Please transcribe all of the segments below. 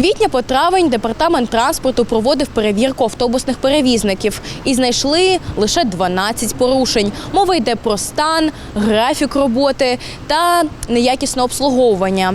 квітня по травень департамент транспорту проводив перевірку автобусних перевізників і знайшли лише 12 порушень. Мова йде про стан, графік роботи та неякісне обслуговування.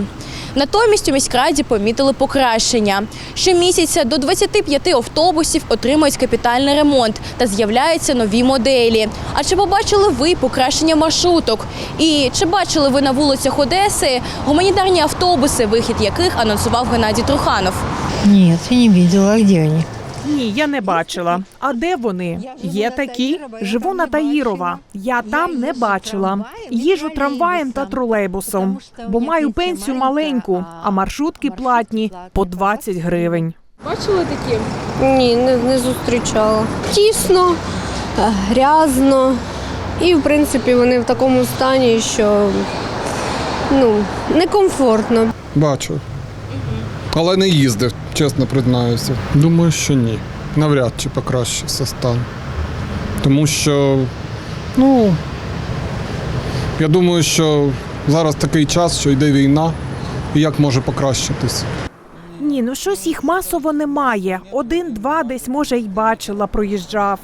Натомість у міськраді помітили покращення. Щомісяця до 25 автобусів отримують капітальний ремонт та з'являються нові моделі. А чи побачили ви покращення маршруток? І чи бачили ви на вулицях Одеси гуманітарні автобуси, вихід яких анонсував Геннадій Труханов? Ні, я не бачила. А де они? Ні, я не бачила. А де вони? Є такі? Живу на Таїрова. Я там не бачила. Їжу трамваєм та тролейбусом, бо маю пенсію маленьку, а маршрутки платні по 20 гривень. Бачили такі? Ні, не, не зустрічала. Тісно, грязно. І, в принципі, вони в такому стані, що ну, некомфортно. Бачу. Але не їздив, чесно признаюся. Думаю, що ні. Навряд чи покращився стан. Тому що, ну, я думаю, що зараз такий час, що йде війна, і як може покращитись. Ні, ну щось їх масово немає. Один-два десь, може, й бачила, проїжджав.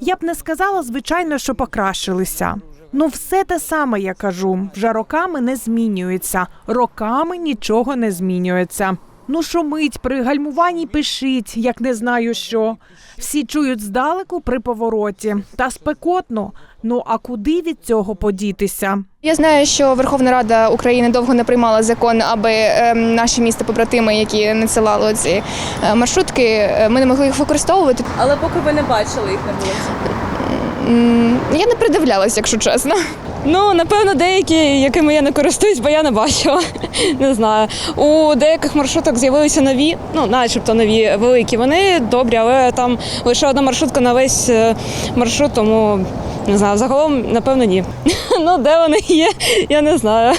Я б не сказала, звичайно, що покращилися. Ну, все те саме, я кажу, вже роками не змінюється. Роками нічого не змінюється. Ну, шумить, при гальмуванні пишіть, як не знаю що. Всі чують здалеку при повороті. Та спекотно. Ну а куди від цього подітися? Я знаю, що Верховна Рада України довго не приймала закон, аби ем, наші міста побратими, які надсилали ці е, маршрутки, е, ми не могли їх використовувати. Але поки ви не бачили їх на вулиці. Я не придивлялась, якщо чесно. Ну, напевно, деякі, якими я не користуюсь, бо я не бачила. Не знаю. У деяких маршруток з'явилися нові, ну, начебто нові великі. Вони добрі, але там лише одна маршрутка на весь е, маршрут, тому не знаю. Загалом, напевно, ні. Ну, де вони є, я не знаю.